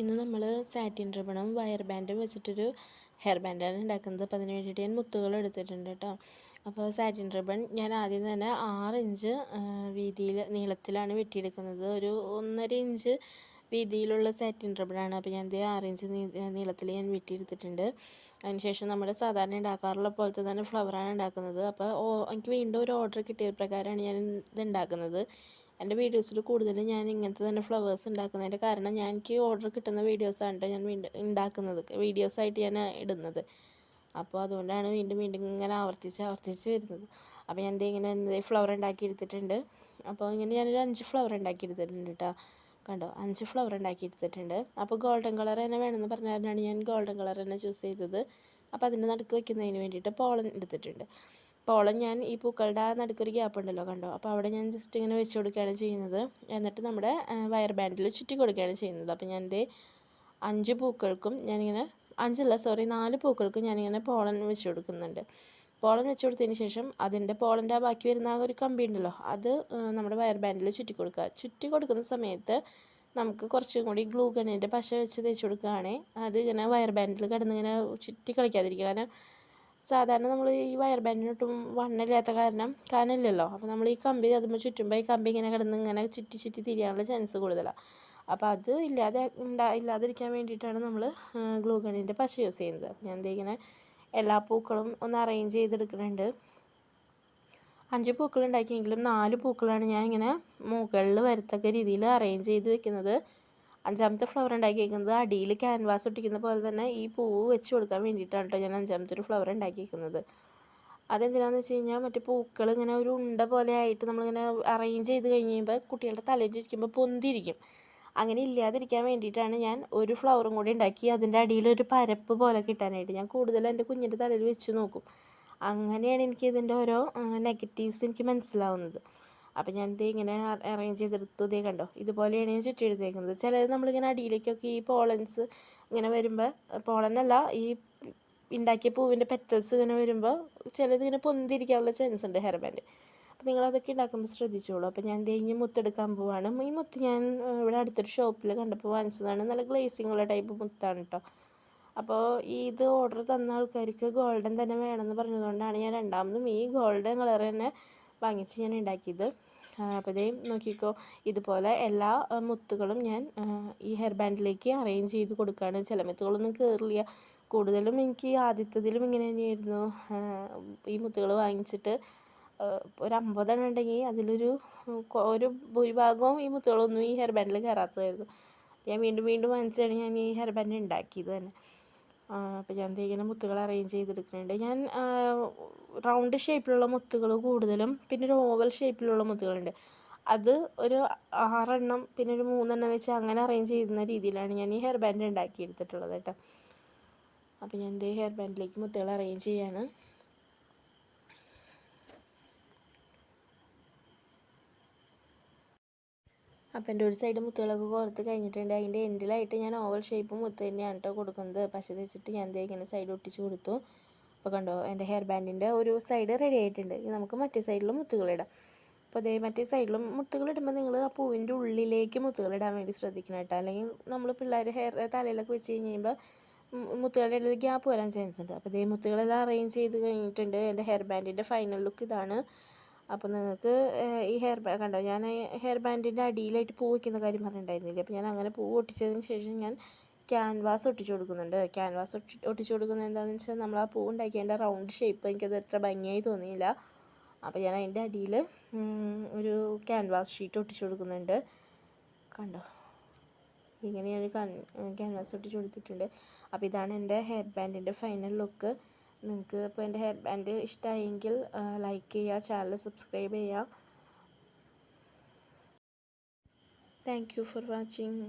ഇന്ന് നമ്മൾ satin റിബണും wire ബാൻഡും വെച്ചിട്ടൊരു ഹെയർ ബാൻഡാണ് ഉണ്ടാക്കുന്നത് അപ്പോൾ അതിന് വേണ്ടിയിട്ട് ഞാൻ മുത്തുകൾ എടുത്തിട്ടുണ്ട് കേട്ടോ അപ്പോൾ സാറ്റിൻ റിബൺ ഞാൻ ആദ്യം തന്നെ ആറ് ഇഞ്ച് വീതിയിൽ നീളത്തിലാണ് വെട്ടിയെടുക്കുന്നത്. ഒരു ഒന്നര ഇഞ്ച് വീതിയിലുള്ള സാറ്റിൻ റിബണാണ് അപ്പോൾ ഞാൻ ഇത് ആറ് ഇഞ്ച് നീളത്തിൽ ഞാൻ വെട്ടിയെടുത്തിട്ടുണ്ട്. അതിനുശേഷം നമ്മുടെ സാധാരണ ഉണ്ടാക്കാറുള്ള പോലത്തെ തന്നെ ഫ്ലവറാണ് ഉണ്ടാക്കുന്നത് അപ്പോൾ എനിക്ക് വീണ്ടും ഒരു ഓർഡർ കിട്ടിയ പ്രകാരമാണ് ഞാൻ ഇത് ഉണ്ടാക്കുന്നത് എന്റെ വീഡിയോസിൽ കൂടുതലും ഞാൻ ഇങ്ങനത്തെ തന്നെ ഫ്ലവേഴ്സ് ഉണ്ടാക്കുന്നതിന്റെ കാരണം ഞാൻ എനിക്ക് ഓർഡർ കിട്ടുന്ന വീഡിയോസാണ് ഞാൻ വീണ്ടും ഉണ്ടാക്കുന്നത് വീഡിയോസായിട്ട് ഞാൻ ഇടുന്നത്. അപ്പോൾ അതുകൊണ്ടാണ് വീണ്ടും വീണ്ടും ഇങ്ങനെ ആവർത്തിച്ച് ആവർത്തിച്ച് വരുന്നത്. അപ്പോൾ ഞാൻ ഇങ്ങനെ ഫ്ലവർ ഉണ്ടാക്കി എടുത്തിട്ടുണ്ട്. അപ്പോൾ ഇങ്ങനെ ഞാനൊരു അഞ്ച് ഫ്ലവർ ഉണ്ടാക്കി എടുത്തിട്ടുണ്ട് കേട്ടോ കണ്ടോ? അഞ്ച് ഫ്ലവർ ഉണ്ടാക്കി എടുത്തിട്ടുണ്ട്. അപ്പോൾ ഗോൾഡൻ കളർ തന്നെ വേണമെന്ന് പറഞ്ഞാലാണ് ഞാൻ ഗോൾഡൻ കളർ തന്നെ ചൂസ് ചെയ്തത്. അപ്പോൾ അതിന്റെ നടുക്ക് വെക്കുന്നതിന് വേണ്ടിയിട്ട് പോളൻ എടുത്തിട്ടുണ്ട്. പോളം ഞാൻ ഈ പൂക്കളുടെ ആ നടുക്കൊരു ഗ്യാപ്പ് ഉണ്ടല്ലോ കണ്ടോ? അപ്പോൾ അവിടെ ഞാൻ ജസ്റ്റ് ഇങ്ങനെ വെച്ച് കൊടുക്കുകയാണ് ചെയ്യുന്നത്. എന്നിട്ട് നമ്മുടെ വയർ ബാൻഡിൽ ചുറ്റി കൊടുക്കുകയാണ് ചെയ്യുന്നത്. അപ്പോൾ ഞാൻ എന്റെ അഞ്ച് പൂക്കൾക്കും ഞാനിങ്ങനെ അഞ്ചല്ല സോറി നാല് പൂക്കൾക്കും ഞാനിങ്ങനെ പോളൻ വെച്ച് കൊടുക്കുന്നുണ്ട്. പോളൻ വെച്ച് കൊടുത്തതിന് ശേഷം അതിന്റെ പോളന്റെ ആ ബാക്കി വരുന്ന ആ ഒരു കമ്പി ഉണ്ടല്ലോ അത് നമ്മുടെ വയർ ബാൻഡിൽ ചുറ്റി കൊടുക്കുക. ചുറ്റി കൊടുക്കുന്ന സമയത്ത് നമുക്ക് കുറച്ചും കൂടി ഗ്ലൂ ഗണ്ണിന്റെ പശ വെച്ച് തേച്ച് കൊടുക്കുകയാണെങ്കിൽ അത് ഇങ്ങനെ വയർ ബാൻഡിൽ കിടന്നിങ്ങനെ ചുറ്റി കളിക്കാതിരിക്കുക. കാരണം സാധാരണ നമ്മൾ ഈ വയർ ബാൻഡിനൊട്ടും വണ്ണില്ലാത്ത കാരണം കനമില്ലല്ലോ അപ്പോൾ നമ്മൾ ഈ കമ്പി അതുമ്പോൾ ചുറ്റുമ്പോൾ ഈ കമ്പി ഇങ്ങനെ കിടന്ന് ഇങ്ങനെ ചുറ്റി ചുറ്റി തിരിയാനുള്ള ചാൻസ് കൂടുതലാണ് അപ്പോൾ അത് ഇല്ലാതെ ഉണ്ടാ ഇല്ലാതിരിക്കാൻ വേണ്ടിയിട്ടാണ് നമ്മൾ ഗ്ലൂ ഗണ്ണിന്റെ പശ യൂസ് ചെയ്യുന്നത്. ഞാൻ എന്താ ഇങ്ങനെ എല്ലാ പൂക്കളും ഒന്ന് അറേഞ്ച് ചെയ്തെടുക്കുന്നുണ്ട്. അഞ്ച് പൂക്കൾ ഉണ്ടാക്കിയെങ്കിലും നാല് പൂക്കളാണ് ഞാൻ ഇങ്ങനെ മുകളിൽ വരത്തക്ക രീതിയിൽ അറേഞ്ച് ചെയ്ത് വെക്കുന്നത്. അഞ്ചാമത്തെ ഫ്ലവർ ഉണ്ടാക്കിയിരിക്കുന്നത് അടിയിൽ ക്യാൻവാസ് ഒട്ടിക്കുന്ന പോലെ തന്നെ ഈ പൂവ് വെച്ച് കൊടുക്കാൻ വേണ്ടിയിട്ടാണ് കേട്ടോ ഞാൻ അഞ്ചാമത്തെ ഒരു ഫ്ലവർ ഉണ്ടാക്കിയിരിക്കുന്നത് അതെന്തിനാന്ന് വെച്ച് കഴിഞ്ഞാൽ മറ്റു പൂക്കൾ ഇങ്ങനെ ഒരു ഉണ്ട പോലെ ആയിട്ട് നമ്മളിങ്ങനെ അറേഞ്ച് ചെയ്ത് കഴിഞ്ഞ് കഴിയുമ്പോൾ കുട്ടികളുടെ തലയിലിരിക്കുമ്പോൾ പൊന്തിരിക്കും അങ്ങനെ ഇല്ലാതിരിക്കാൻ വേണ്ടിയിട്ടാണ് ഞാൻ ഒരു ഫ്ലവറും കൂടി ഉണ്ടാക്കി. അതിന്റെ അടിയിൽ ഒരു പരപ്പ് പോലെ കിട്ടാനായിട്ട് ഞാൻ കൂടുതലും എന്റെ കുഞ്ഞിന്റെ തലയിൽ വെച്ച് നോക്കും. അങ്ങനെയാണ് എനിക്ക് ഇതിന്റെ ഓരോ നെഗറ്റീവ്സ് എനിക്ക് മനസ്സിലാവുന്നത്. അപ്പോൾ ഞാൻ ഇത് ഇങ്ങനെ അറേഞ്ച് ചെയ്തെടുത്തു. ഇതേ കണ്ടോ ഇതുപോലെയാണ് ഞാൻ ചുറ്റി എടുത്തേക്കുന്നത് ചിലത് നമ്മളിങ്ങനെ അടിയിലേക്കൊക്കെ ഈ പോളൻസ് ഇങ്ങനെ വരുമ്പോൾ പോളനല്ല ഈ ഉണ്ടാക്കിയ പൂവിന്റെ പെറ്റൽസ് ഇങ്ങനെ വരുമ്പോൾ ചിലത് ഇങ്ങനെ പൊന്തിരിക്കാനുള്ള ചാൻസ് ഉണ്ട് ഹെയർ ബാൻഡ് അപ്പോൾ നിങ്ങളതൊക്കെ ഉണ്ടാക്കുമ്പോൾ ശ്രദ്ധിച്ചോളൂ. അപ്പോൾ ഞാൻ തേങ്ങി മുത്തെടുക്കാൻ പോവാണ്. ഈ മുത്ത് ഞാൻ ഇവിടെ അടുത്തൊരു ഷോപ്പിൽ കണ്ടപ്പോൾ വാങ്ങിച്ചതാണ്. നല്ല ഗ്ലേസിംഗ് ഉള്ള ടൈപ്പ് മുത്താണ് കേട്ടോ അപ്പോൾ ഇത് ഓർഡർ തന്ന ആൾക്കാർക്ക് ഗോൾഡൻ തന്നെ വേണമെന്ന് പറഞ്ഞതുകൊണ്ടാണ് ഞാൻ രണ്ടാമതും ഈ ഗോൾഡൻ കളർ തന്നെ വാങ്ങിച്ച് ഞാൻ ഉണ്ടാക്കിയത്. അപ്പോൾ ഇതേ നോക്കിക്കോ. ഇതുപോലെ എല്ലാ മുത്തുകളും ഞാൻ ഈ ഹെയർ ബാൻഡിലേക്ക് അറേഞ്ച് ചെയ്ത് കൊടുക്കുകയാണ്. ചില മുത്തുകളൊന്നും കയറില്ല കൂടുതലും എനിക്ക് ആദ്യത്തതിലും ഇങ്ങനെ തന്നെയായിരുന്നു. ഈ മുത്തുകൾ വാങ്ങിച്ചിട്ട് ഒരു അമ്പതെണ്ണം ഉണ്ടെങ്കിൽ അതിലൊരു ഒരു ഭൂരിഭാഗവും ഈ മുത്തുകളൊന്നും ഈ ഹെയർ ബാൻഡിൽ കയറാത്തതായിരുന്നു. ഞാൻ വീണ്ടും വീണ്ടും വാങ്ങിച്ചാണ് ഞാൻ ഈ ഹെയർ ബാൻഡ് ഉണ്ടാക്കിയത് തന്നെ. അപ്പോൾ ഞാൻ ഇങ്ങനെ മുത്തുകൾ അറേഞ്ച് ചെയ്തെടുക്കുന്നുണ്ട്. ഞാൻ റൗണ്ട് ഷേപ്പിലുള്ള മുത്തുകൾ കൂടുതലും പിന്നെ ഒരു ഓവൽ ഷേപ്പിലുള്ള മുത്തുകളുണ്ട്. അത് ഒരു ആറെണ്ണം പിന്നെ ഒരു മൂന്നെണ്ണം വെച്ച് അങ്ങനെ അറേഞ്ച് ചെയ്യുന്ന രീതിയിലാണ് ഞാൻ ഈ ഹെയർ ബാൻഡ് ഉണ്ടാക്കി എടുത്തിട്ടുള്ളത് കേട്ടോ. അപ്പോൾ ഞാൻ എന്റെ ഹെയർ ബാൻഡിലേക്ക് മുത്തുകൾ അറേഞ്ച് ചെയ്യാണ്. അപ്പം എന്റെ ഒരു സൈഡ് മുത്തുകളൊക്കെ കോർത്ത് കഴിഞ്ഞിട്ടുണ്ട്. അതിന്റെ എൻഡിലായിട്ട് ഞാൻ ഓവൽ ഷേപ്പ് മുത്ത് തന്നെയാണ് കേട്ടോ കൊടുക്കുന്നത്. പശ വെച്ചിട്ട് ഞാൻ ദേ ഇങ്ങനെ സൈഡ് ഒട്ടിച്ച് കൊടുത്തു. അപ്പോൾ കണ്ടോ എന്റെ ഹെയർ ബാൻഡിന്റെ ഒരു സൈഡ് റെഡി ആയിട്ടുണ്ട്. ഇനി നമുക്ക് മറ്റേ സൈഡിലും മുത്തുകളിടാം അപ്പോൾ അതേ മറ്റേ സൈഡിലും മുത്തുകൾ ഇടുമ്പോൾ നിങ്ങൾ ആ പൂവിന്റെ ഉള്ളിലേക്ക് മുത്തുകളിടാൻ വേണ്ടി ശ്രദ്ധിക്കണം കേട്ടോ. അല്ലെങ്കിൽ നമ്മൾ പിള്ളേർ ഹെയർ തലയിലൊക്കെ വെച്ച് കഴിഞ്ഞ് മുത്തുകളുടെ ഇടയിൽ ഗ്യാപ്പ് വരാൻ ചാൻസ് ഉണ്ട്. അപ്പോൾ ഇതേ മുത്തുകളെല്ലാം അറേഞ്ച് ചെയ്ത് കഴിഞ്ഞിട്ടുണ്ട്. എന്റെ ഹെയർ ബാൻഡിന്റെ ഫൈനൽ ലുക്ക് ഇതാണ്. അപ്പോൾ നിങ്ങൾക്ക് ഈ ഹെയർ ബാൻഡ് കണ്ടോ ഞാൻ ഹെയർ ബാൻഡിന്റെ അടിയിലായിട്ട് പൂ വയ്ക്കുന്ന കാര്യം പറഞ്ഞിട്ടുണ്ടായിരുന്നില്ലേ? അപ്പോൾ ഞാൻ അങ്ങനെ പൂ ഒട്ടിച്ചതിന് ശേഷം ഞാൻ ക്യാൻവാസ് ഒട്ടിച്ചു കൊടുക്കുന്നുണ്ട് ക്യാൻവാസ് ഒട്ടി ഒട്ടിച്ചു കൊടുക്കുന്നത് എന്താണെന്ന് വെച്ചാൽ നമ്മൾ ആ പൂ ഉണ്ടാക്കിയതിന്റെ റൗണ്ട് ഷേപ്പ് എനിക്കത് അത്ര ഭംഗിയായി തോന്നിയില്ല. അപ്പോൾ ഞാൻ അതിന്റെ അടിയിൽ ഒരു ക്യാൻവാസ് ഷീറ്റ് ഒട്ടിച്ചു കൊടുക്കുന്നുണ്ട് കണ്ടോ? ഇങ്ങനെ ഞാൻ ക്യാൻവാസ് ഒട്ടിച്ചു കൊടുത്തിട്ടുണ്ട് അപ്പോൾ ഇതാണ് എന്റെ ഹെയർ ബാൻഡിന്റെ ഫൈനൽ ലുക്ക് നിങ്ങൾക്ക് ഇപ്പോൾ എന്റെ ഹെയർ ബാൻഡ് ഇഷ്ടമായെങ്കിൽ ലൈക്ക് ചെയ്യുക ചാനൽ സബ്സ്ക്രൈബ് ചെയ്യുക. Thank you for watching